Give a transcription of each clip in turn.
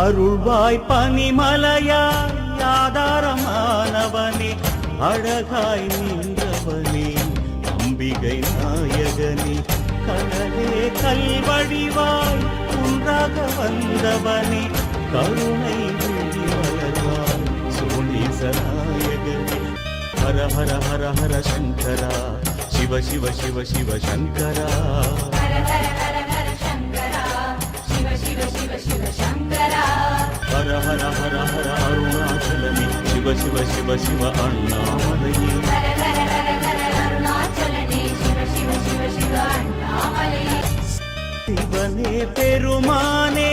அருள்வாய் பனிமலையாய் ஆதாரமானவனே அழகாய் நின்றவனே அம்பிகை நாயகனே கடலே கல்வடிவாய் குன்றாக வந்தவனே கருணை விழி வளர்வாய் ஹர ஹர ஹர ஹர சங்கரா சிவ சிவ சிவ சிவ சங்கரா. ஹர ஹர ஹர ஹர அருணாச்சலமே. சிவ சிவ சிவ சிவ அண்ணாமலையே. சிவனே பெருமானே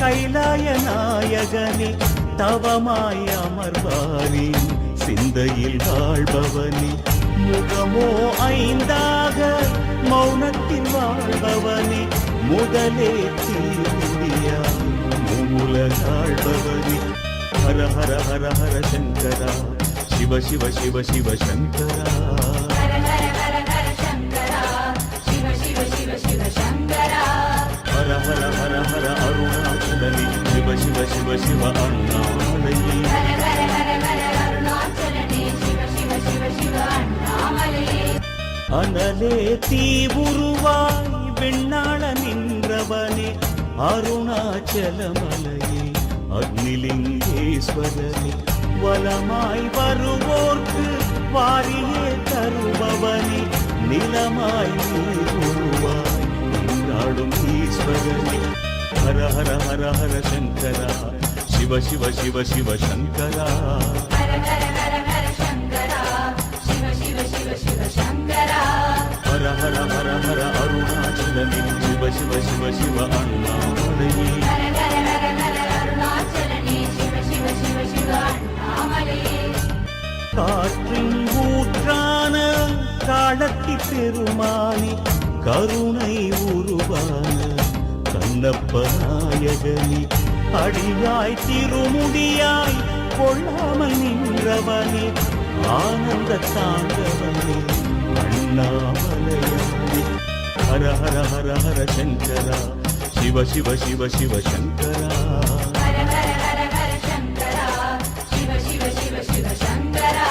கைலாய நாயகனே தவமாய் அமர்வானே சிந்தையில் வாழ்பவனே. முகமோ ஐந்தாக மௌனத்தில் வாழ்பவனே. முதலே தீர்முடியாய் மூலகாழ்பவனே ஹர ஹர ஹர ஹர சங்கரா சிவ சிவ சிவ சிவ சங்கரா ஹர ஹர ஹர ஹர சங்கரா சிவ சிவ சிவ சிவ சங்கரா ஹர ஹர ஹர ஹர அருணாச்சலனே சிவ சிவ சிவ சிவ அண்ணாமலையே ஹர ஹர ஹர வெண்ணாள நின்றவனே அருணாச்சலமலையே அக்னிலிங்கேஸ்வரனே. வலமாய் வருவோர்க்கு வாரியே தருபவனே நிலமாய் நீருவாய் நின்றாடும் ஈஸ்வரனே. ஹர ஹர ஹர ஹர சங்கரா சிவ சிவ சிவ சிவ சங்கரா. ஹர ஹர ஹர ஹர சங்கரா சிவ சிவ சிவ சிவ அண்ணாமலையே காற்றின் ஊற்றான காலத்தி பெருமானி கருணை உருவான கண்ணப்ப நாயகனி அடியாய் திருமுடியாய் கொள்ளாமல் நின்றவனே ஆனந்த தாண்டவனே அண்ணாமலையானே. ஹர ஹர ஹர ஹர சங்கரா சிவ சிவ சிவ சிவ சங்கரா ஹர ஹர ஹர ஹர சங்கரா சிவ சிவ சிவ சிவ சங்கரா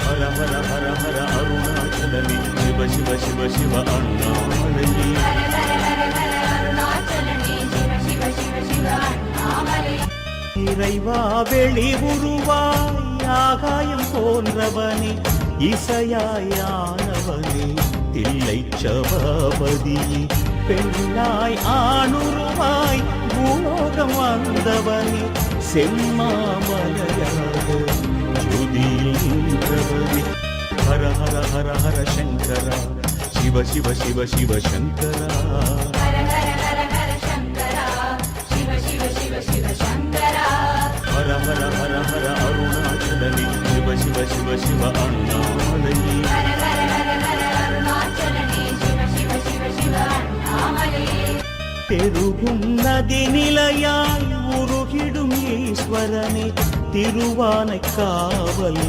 ஹர ஹர ஹர ஹர அருணாச்சலனே சிவ சிவ சிவ சிவ அண்ணாமலையே ஹர ஹர ஹர ஹர அருணாச்சலனே சிவ சிவ சிவ சிவ அண்ணாமலை இறைவா வெளி உருவாய் ஆகாயம் போன்றவனே இசையாயானவனே தில்லை சபாபதி. பெண்ணாய் ஆணுருவாய் பூலோகம் வந்தவனே செம்மாமலையாக ஜோதியில் ஹர ஹர ஹர ஹர சங்கரா. சிவ சிவ சிவ சிவ சங்கரா. ஹர ஹர ஹர ஹர சங்கரா சிவ சிவ சிவ சிவ சங்கரா அருணாச்சலனே. சிவ சிவ சிவ சிவ அண்ணாமலையே பெருகும் நதி நிலையாய் உருகிடும் ஈஸ்வரனே திருவானை காவல்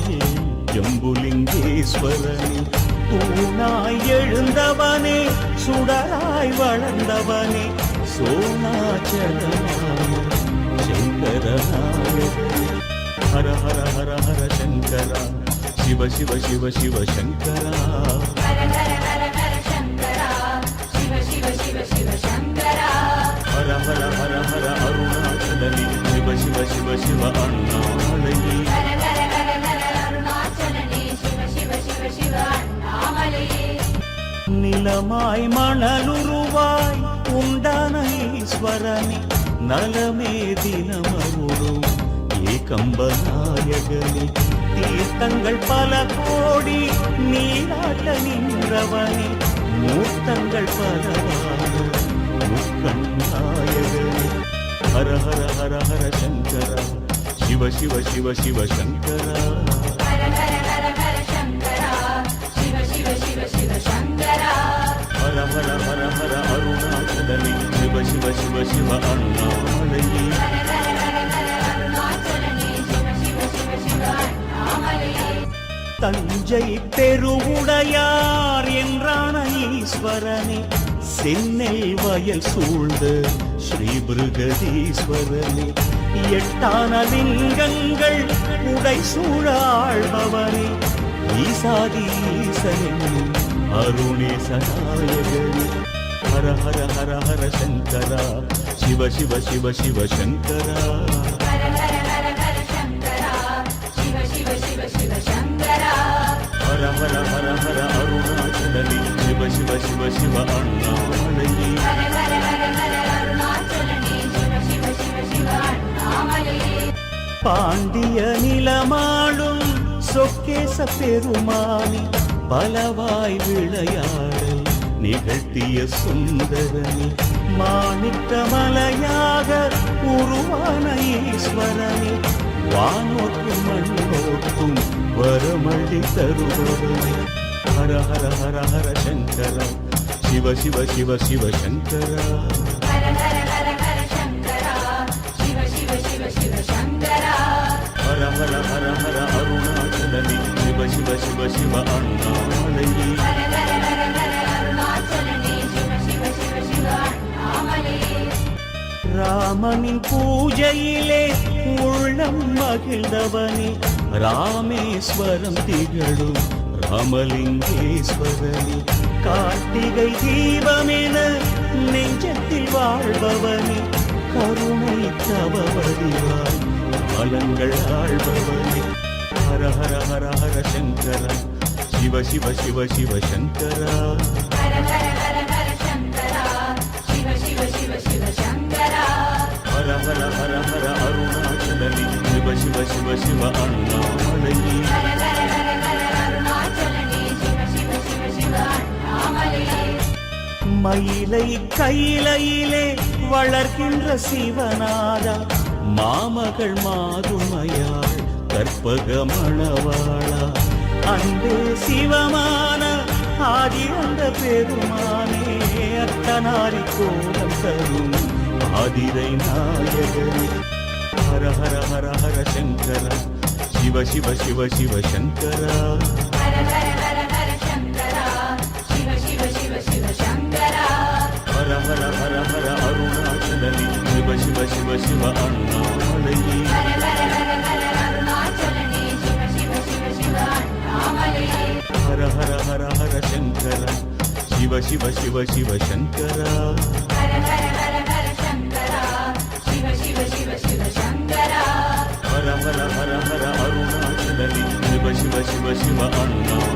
ஜம்புலிங்கேஸ்வரனே தூணாய் எழுந்தவனே சுடராய் வளர்ந்தவனே சோனாச்சலனாய சங்கரனாய. ஹர ஹர ஹர ஹர சங்கரா. சிவ சிவ சிவ சிவ சங்கரா. ஹர ஹர ஹர ஹர அருணாச்சலனே சிவ சிவ சிவ சிவ அண்ணாமலையே. அண்ணாமலை நிலமாய் மணலுருவாய் உண்டான ஈஸ்வரனே நலமே தினமருளும். ஏகம்பநாயகனே. தீர்த்தங்கள் பல கோடி நீராட்ட நின்றவனே. மூர்த்தங்கள் பலவான ஹர ஹர சங்கரா சிவ சிவ சிவ சிவ சங்கரா ஹர ஹர ஹர ஹர சங்கரா சிவ சிவ சிவ சிவ சங்கரா ஹர ஹர ஹர ஹர அருணாச்சலனே சிவ சிவ சிவ சிவ அண்ணாமலையே தஞ்சை பெருவுடையார் என்றான ஈஸ்வரனே சென்னை வயல் சூழ்ந்த ஸ்ரீ பிருகதீஸ்வரனே எட்டான லிங்கங்கள் உடை சூழாழ்பவனே. ஈசாதீசனே அருணேசநாயகனே. ஹர ஹர ஹர ஹர சங்கரா. சிவ சிவ சிவ சிவ சங்கரா. ஹர ஹர ஹர ஹர சங்கரா. சிவ சிவ சிவ சிவ சங்கரா. ஹர ஹர ஹர ஹர அருணாச்சலனே சிவ சிவ சிவ சிவ அண்ணாமலையே. பாண்டிய நிலமாளும் சொக்கேச பெருமானி பலவாய் விளையாடல் நிகழ்த்திய சுந்தரனி. மாணிக்க மலையாக உருவான ஈஸ்வரனி. வானோக்கும் மண்ணோக்கும் வரமள்ளி தருபவனே ஹர ஹர ஹர ஹர சங்கரா சிவ சிவ சிவ சிவ சங்கரா ஹர ஹர ஹர ஹர சங்கரா சிவ சிவ சிவ சிவ சங்கரா ராமனின் பூஜையிலே உள்ளம் மகிழ்ந்தவனே ராமேஸ்வரம் திகழும் ராமலிங்கேஸ்வரனே. கார்த்திகை தீபமென நெஞ்சத்தில் வாழ்பவனே கருணை தவவடிவாய் பலங்கள் ஆழ்பவனே. ஹர ஹர ஹர ஹர சங்கரா சிவ சிவ சிவ சிவ சங்கரா. சிவ சிவ அண்ணாமலையே மயிலை கையிலையிலே வளர்கின்ற சிவநாதா மாமகள் மாதுமையாள் கற்பக மணவாளா அன்பே சிவமான ஆதி அந்த பெருமானே அத்தனாரி கோலம் தரும் ஆதிரை நாயகனே. ஹர ஹர ஹர ஹர சங்கரா சிவ சிவ சிவ சிவ சங்கரா ஹர ஹர ஹர ஹர சங்கரா சிவ சிவ சிவ சிவ சங்கரா ஹர ஹர ஹர ஹர அருணாச்சலனி சிவ சிவ சிவ சிவ அண்ணாமலையே ஹர ஹர ஹர ஹர அருணாச்சலனே சிவ சிவ சிவ சிவ அண்ணாமலையே ஹர ஹர ஹர ஹர சங்கரா சிவ சிவ சிவ சிவ சங்கரா ஹர ஹர ஹர ஹர ஹர